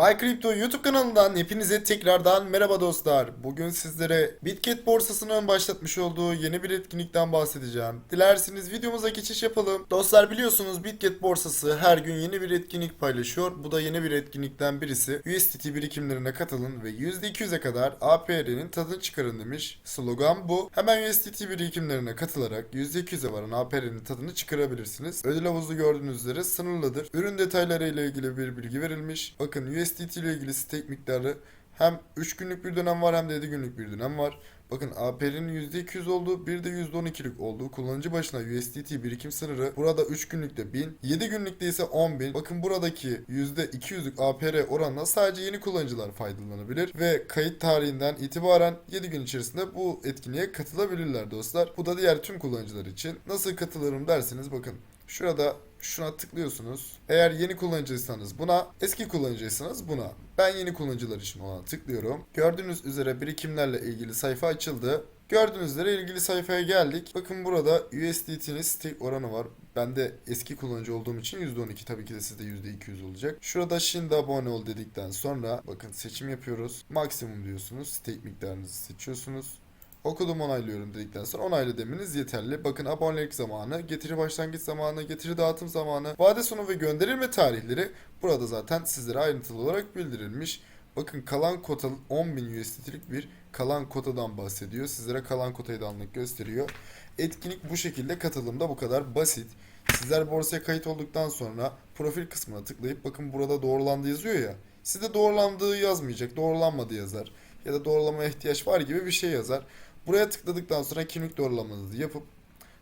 Bay Crypto YouTube kanalından hepinize tekrardan merhaba dostlar. Bugün sizlere Bitget borsasının başlatmış olduğu yeni bir etkinlikten bahsedeceğim. Dilerseniz videomuza geçiş yapalım. Dostlar biliyorsunuz Bitget borsası her gün yeni bir etkinlik paylaşıyor. Bu da yeni bir etkinlikten birisi. USDT birikimlerine katılın ve %200'e kadar APR'nin tadını çıkarın demiş. Slogan bu. Hemen USDT birikimlerine katılarak %200'e varan APR'nin tadını çıkarabilirsiniz. Ödül havuzu gördüğünüz üzere sınırlıdır. Ürün detayları ile ilgili bir bilgi verilmiş. Bakın USDT ile ilgili stake miktarı hem 3 günlük bir dönem var hem de 7 günlük bir dönem var. Bakın APR'nin %200 olduğu bir de %12'lik olduğu kullanıcı başına USDT birikim sınırı burada 3 günlükte 1000, 7 günlükte ise 10.000. Bakın buradaki %200'lük APR oranla sadece yeni kullanıcılar faydalanabilir ve kayıt tarihinden itibaren 7 gün içerisinde bu etkinliğe katılabilirler dostlar. Bu da diğer tüm kullanıcılar için. Nasıl katılırım derseniz bakın Şurada şuna tıklıyorsunuz. Eğer yeni kullanıcıysanız buna, eski kullanıcıysanız buna. Ben yeni kullanıcılar için ona tıklıyorum. Gördüğünüz üzere birikimlerle ilgili sayfa açıldı. Gördüğünüz üzere ilgili sayfaya geldik. Bakın burada USDT'nin stake oranı var. Ben de eski kullanıcı olduğum için %12 tabii ki de sizde %200 olacak. Şurada şimdi abone ol dedikten sonra bakın seçim yapıyoruz. Maksimum diyorsunuz. Stake miktarınızı seçiyorsunuz. Okudum onaylıyorum dedikten sonra onaylı demeniz yeterli. Bakın abonelik zamanı, getiri başlangıç zamanı, getiri dağıtım zamanı, vade sonu ve gönderilme tarihleri burada zaten sizlere ayrıntılı olarak bildirilmiş. Bakın kalan kota 10.000 USDT'lik bir kalan kotadan bahsediyor. Sizlere kalan kotayı da anlık gösteriyor. Etkinlik bu şekilde katılımda bu kadar basit. Sizler borsaya kayıt olduktan sonra profil kısmına tıklayıp bakın burada doğrulandı yazıyor ya. Sizde doğrulandığı yazmayacak, doğrulanmadı yazar. Ya da doğrulamaya ihtiyaç var gibi bir şey yazar. Buraya tıkladıktan sonra kimlik doğrulamanızı yapıp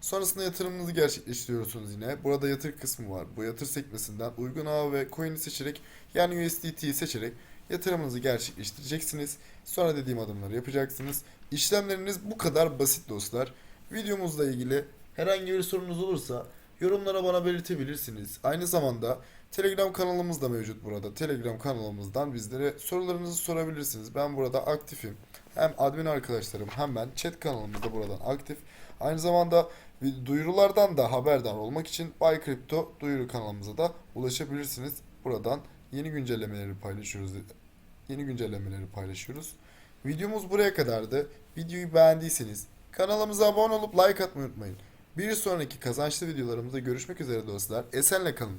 sonrasında yatırımınızı gerçekleştiriyorsunuz yine. Burada yatır kısmı var. Bu yatır sekmesinden uygun ağ ve coin'i seçerek yani USDT'yi seçerek yatırımınızı gerçekleştireceksiniz. Sonra dediğim adımları yapacaksınız. İşlemleriniz bu kadar basit dostlar. Videomuzla ilgili herhangi bir sorunuz olursa yorumlara bana belirtebilirsiniz. Aynı zamanda Telegram kanalımız da mevcut burada. Telegram kanalımızdan bizlere sorularınızı sorabilirsiniz. Ben burada aktifim. Hem admin arkadaşlarım hem ben chat kanalımızda buradan aktif. Aynı zamanda duyurulardan da haberdar olmak için Bay Crypto duyuru kanalımıza da ulaşabilirsiniz. Buradan yeni güncellemeleri paylaşıyoruz. Yeni güncellemeleri paylaşıyoruz. Videomuz buraya kadardı. Videoyu beğendiyseniz kanalımıza abone olup like atmayı unutmayın. Bir sonraki kazançlı videolarımızda görüşmek üzere dostlar. Esenle kalın.